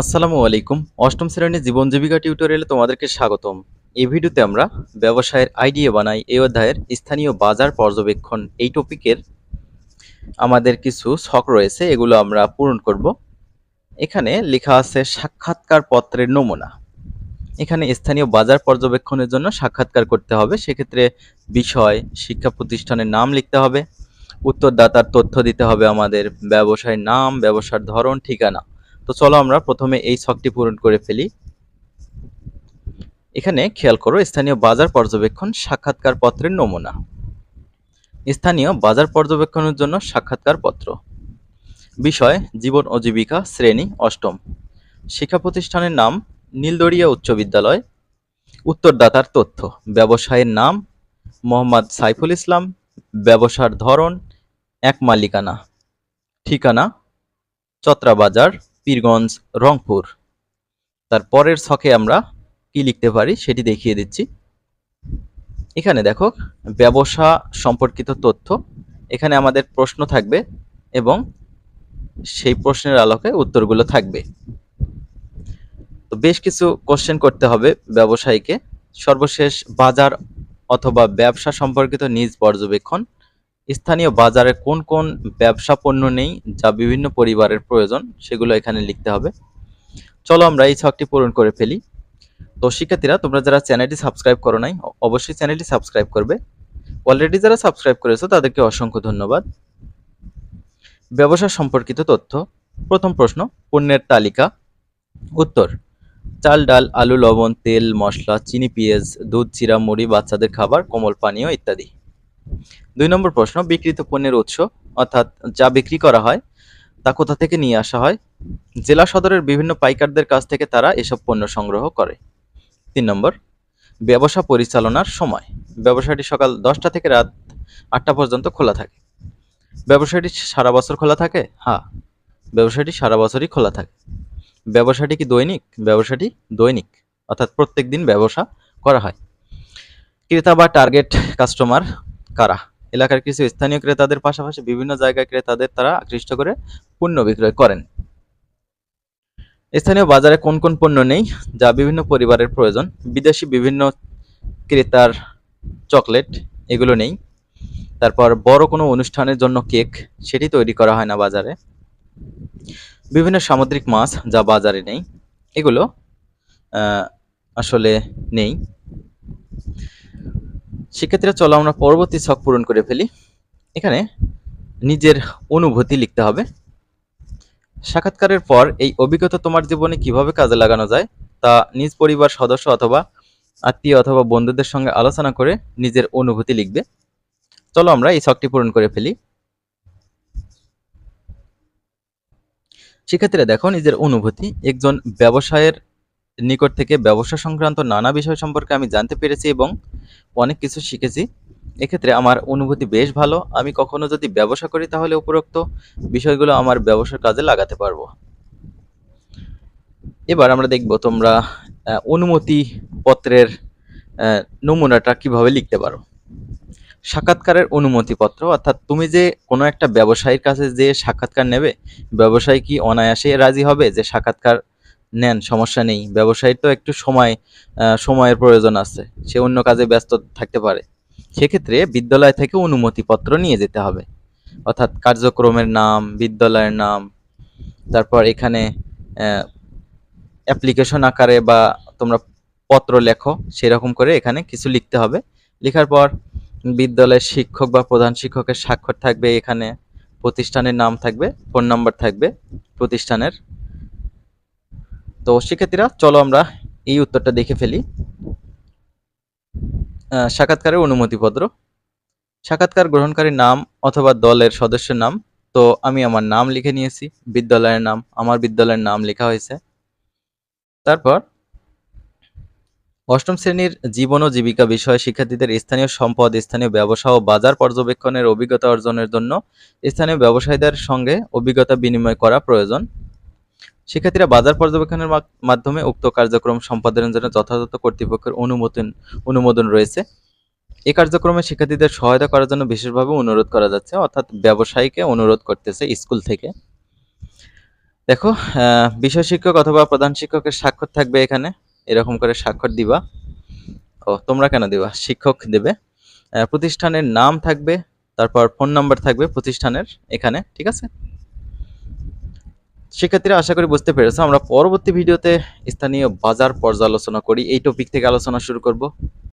আসসালামু আলাইকুম। অষ্টম শ্রেণির জীবন জীবিকা টিউটোরিয়ালে তোমাদেরকে স্বাগতম। এই ভিডিওতে আমরা ব্যবসায়ের আইডিয়া বানাই, এই অধ্যায়ের স্থানীয় বাজার পর্যবেক্ষণ। এই টপিকের আমাদের কিছু ছক রয়েছে, এগুলো আমরা পূরণ করব। এখানে লেখা আছে, সাক্ষাৎকার পত্রের নমুনা। এখানে স্থানীয় বাজার পর্যবেক্ষণের জন্য সাক্ষাৎকার করতে হবে। সেক্ষেত্রে বিষয়, শিক্ষা প্রতিষ্ঠানের নাম লিখতে হবে। উত্তরদাতার তথ্য দিতে হবে আমাদের। ব্যবসায়ের নাম, ব্যবসার ধরন, ঠিকানা। তো চলো আমরা প্রথমে এই ছকটি পূরণ করে ফেলি। এখানে খেয়াল করো, স্থানীয় বাজার পর্যবেক্ষণ সাক্ষাৎকার পত্রের নমুনা। স্থানীয় বাজার পর্যবেক্ষণের জন্য সাক্ষাৎকার পত্র। বিষয়, জীবন ও জীবিকা, শ্রেণি, অষ্টম। শিক্ষা প্রতিষ্ঠানের নাম, নীলদরিয়া উচ্চ বিদ্যালয়। উত্তরদাতার তথ্য, ব্যবসায়ের নাম, মোহাম্মদ সাইফুল ইসলাম। ব্যবসার ধরন, এক মালিকানা। ঠিকানা চত্রাবাজার পীরগঞ্জ, রংপুর। তার পরের ছকে আমরা কি লিখতে পারি সেটি দেখিয়ে দিচ্ছি। এখানে দেখো, ব্যবসা সম্পর্কিত তথ্য। এখানে আমাদের প্রশ্ন থাকবে এবং সেই প্রশ্নের আলোকে উত্তরগুলো থাকবে। তো বেশ কিছু কোশ্চেন করতে হবে ব্যবসায়ীকে। সর্বশেষ বাজার অথবা ব্যবসা সম্পর্কিত নিজ পর্যবেক্ষণ স্থানীয় বাজারে কোন কোন ব্যবসা পণ্য নেই যা বিভিন্ন পরিবারের প্রয়োজন সেগুলো এখানে লিখতে হবে। চলো আমরা এই ছকটি পূরণ করে ফেলি। তো শিক্ষার্থীরা, তোমরা যারা চ্যানেলটি সাবস্ক্রাইব করো নাই, অবশ্যই চ্যানেলটি সাবস্ক্রাইব করবে। অলরেডি যারা সাবস্ক্রাইব করেছ, তাদেরকে অসংখ্য ধন্যবাদ। ব্যবসা সম্পর্কিত তথ্য। প্রথম প্রশ্ন, পণ্যের তালিকা। উত্তর, চাল, ডাল, আলু, লবণ, তেল, মশলা, চিনি, পেঁয়াজ, দুধ, চিরা, মুড়ি, বাচ্চাদের খাবার, কোমল পানীয় ইত্যাদি। দুই নম্বর প্রশ্ন, বিক্রিত পণ্যের উৎস, অর্থাৎ যা বিক্রি করা হয়, তা কোথা থেকে নিয়ে আসা হয়? জেলা সদরের বিভিন্ন পাইকারদের কাছ থেকে তারা এসব পণ্য সংগ্রহ করে। তিন নম্বর, ব্যবসা পরিচালনার সময়। ব্যবসাটি সকাল দশটা থেকে রাত আটটা পর্যন্ত খোলা থাকে। ব্যবসাটি সারা বছর খোলা থাকে? হ্যাঁ। ব্যবসাটি সারা বছরই খোলা থাকে। ব্যবসাটি কি দৈনিক? ব্যবসাটি দৈনিক, অর্থাৎ প্রত্যেক দিন ব্যবসা করা হয়। ক্রেতা বা টার্গেট কাস্টমার কারা? এলাকার কিছু স্থানীয় ক্রেতাদের পাশাপাশি বিভিন্ন জায়গায় ক্রেতাদের তারা আকৃষ্ট করে পণ্য বিক্রয় করেন। স্থানীয় বাজারে কোন কোন পণ্য নেই, যা বিভিন্ন পরিবারের প্রয়োজন? বিদেশি বিভিন্ন ক্রেতার চকলেট, এগুলো নেই। তারপর বড় কোনো অনুষ্ঠানের জন্য কেক, সেটি তৈরি করা হয় না বাজারে। বিভিন্ন সামুদ্রিক মাছ, যা বাজারে নেই। এগুলো আসলে নেই। শিক্ষার্থীরা চলো আমরা পরবর্তী ছক পূরণ করে ফেলি। এখানে নিজের অনুভূতি লিখতে হবে। সাক্ষাৎকারের পর এই অভিজ্ঞতা তোমার জীবনে কীভাবে কাজে লাগানো যায় তা নিজ পরিবার, সদস্য অথবা আত্মীয় অথবা বন্ধুদের সঙ্গে আলোচনা করে নিজের অনুভূতি লিখবে। চলো আমরা এই ছকটি পূরণ করে ফেলি। সেক্ষেত্রে দেখো নিজের অনুভূতি। একজন ব্যবসায়ের নিকট থেকে ব্যবসা সংক্রান্ত নানা বিষয় সম্পর্কে আমি জানতে পেরেছি এবং অনেক কিছু শিখেছি। এক্ষেত্রে আমার অনুভূতি বেশ ভালো। আমি কখনো যদি ব্যবসা করি তাহলে উপরোক্ত বিষয়গুলো আমার ব্যবসার কাজে লাগাতে পারব। এবার আমরা দেখব তোমরা অনুমতি পত্রের নমুনাটা কীভাবে লিখতে পারো। সাক্ষাৎকারের অনুমতিপত্র অর্থাৎ তুমি যে কোনো একটা ব্যবসায়ীর কাছে যে সাক্ষাৎকার নেবে, ব্যবসায়ী কি অনায়াসে রাজি হবে যে সাক্ষাৎকার নেন, সমস্যা নেই। ব্যবসায়ীর তো একটু সময় সময়ের প্রয়োজন আছে। সে অন্য কাজে ব্যস্ত থাকতে পারে। সেক্ষেত্রে বিদ্যালয় থেকে অনুমতিপত্র নিয়ে যেতে হবে। অর্থাৎ কার্যক্রমের নাম, বিদ্যালয়ের নাম, তারপর এখানে অ্যাপ্লিকেশন আকারে বা তোমরা পত্র লেখো, সেরকম করে এখানে কিছু লিখতে হবে। লেখার পর বিদ্যালয়ের শিক্ষক বা প্রধান শিক্ষকের স্বাক্ষর থাকবে এখানে, প্রতিষ্ঠানের নাম থাকবে, ফোন নাম্বার থাকবে, প্রতিষ্ঠানের তো শিক্ষার্থীরা, চলো আমরা এই উত্তরটা দেখে ফেলি। সাক্ষাৎকারের অনুমতিপত্র। সাক্ষাৎকার গ্রহণকারীর নাম অথবা দলের সদস্যের নাম। তো আমি আমার নাম লিখে নিয়েছি, বিদ্যালয়ের নাম, আমার বিদ্যালয়ের নাম লেখা হয়েছে। তারপর, অষ্টম শ্রেণির জীবন ও জীবিকা বিষয়ে শিক্ষার্থীদের স্থানীয় সম্পদ, স্থানীয় ব্যবসা ও বাজার পর্যবেক্ষণের অভিজ্ঞতা অর্জনের জন্য স্থানীয় ব্যবসায়ীদের সঙ্গে অভিজ্ঞতা বিনিময় করা প্রয়োজন। শিক্ষার্থীরা বাজার পর্যবেক্ষণের মাধ্যমে উক্ত কার্যক্রম সম্পাদনের জন্য যথাযথ কর্তৃপক্ষের অনুমোদন অনুমোদন রয়েছে। এই কার্যক্রমে শিক্ষার্থীদের সহায়তা করার জন্য বিশেষভাবে অনুরোধ করা যাচ্ছে, অর্থাৎ ব্যবসায়ীকে অনুরোধ করতেছে স্কুল থেকে। দেখো বিষয় শিক্ষক অথবা প্রধান শিক্ষকের স্বাক্ষর থাকবে এখানে। এরকম করে স্বাক্ষর দিবা। ও, তোমরা কেন দিবা? শিক্ষক দেবে। প্রতিষ্ঠানের নাম থাকবে, তারপর ফোন নাম্বার থাকবে প্রতিষ্ঠানের এখানে, ঠিক আছে? শিক্ষার্থীরা আশা করি বুঝতে পেরেছ। আমরা পরবর্তী ভিডিওতে স্থানীয় বাজার পর্যালোচনা করি। এই টপিক থেকে আলোচনা শুরু করব।